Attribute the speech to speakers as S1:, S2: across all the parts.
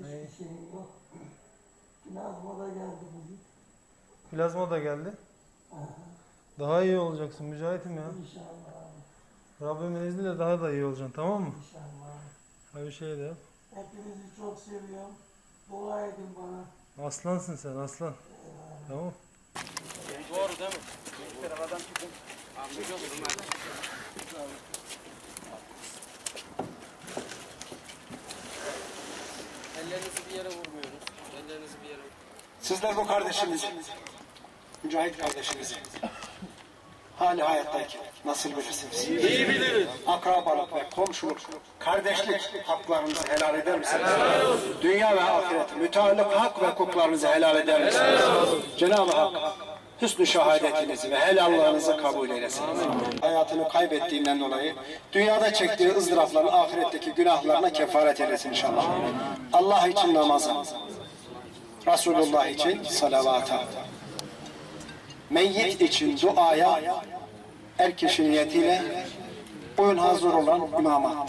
S1: Hiçbir şeyim yok. Plazma da geldi bugün.
S2: Plazma da geldi.
S1: Aha,
S2: Daha iyi olacaksın Mücahit'im ya.
S1: İnşallah abi.
S2: Rabbimin izniyle daha da iyi olacaksın tamam mı?
S1: İnşallah.
S2: Ha bir şey de yap.
S1: Hepinizi çok seviyorum. Dua edin bana.
S2: Aslansın sen aslan. Tamam.
S3: Doğru değil mi? Bir arabadan çıkın. Amca olsun hadi. Ellerinizi bir yere vurmuyoruz. Ellerinizi bir yere
S4: Sizler bu kardeşimizi, Mücahit kardeşimizi hali hayattayken nasıl bilirsiniz? İyi biliriz. Akrabalık ve komşuluk, kardeşlik haklarınızı helal eder misiniz? Dünya ve ahiret, müteallık hak ve hukuklarınızı helal eder misiniz? Cenab-ı Hak hüsnü şehadetinizi ve helallığınızı kabul eylesin. Hayatını kaybettiğinden dolayı dünyada çektiği ızdırapların ahiretteki günahlarına kefaret eylesin inşallah. Allah için namaza, Resulullah için salavata, meyyit için duaya, er kişi niyetiyle oyun hazır olan imama.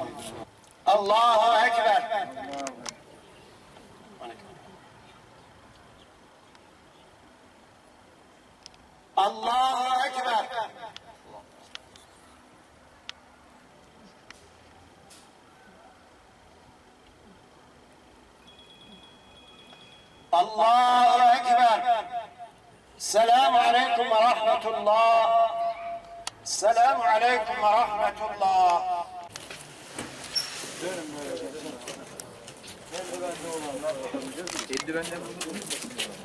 S4: Allahu Ekber. Allahu Ekber. Allahu Ekber. Selamu Aleyküm ve Rahmetullah. Selamu Aleyküm ve Rahmetullah. Dönün böyle. Eldivenden bunu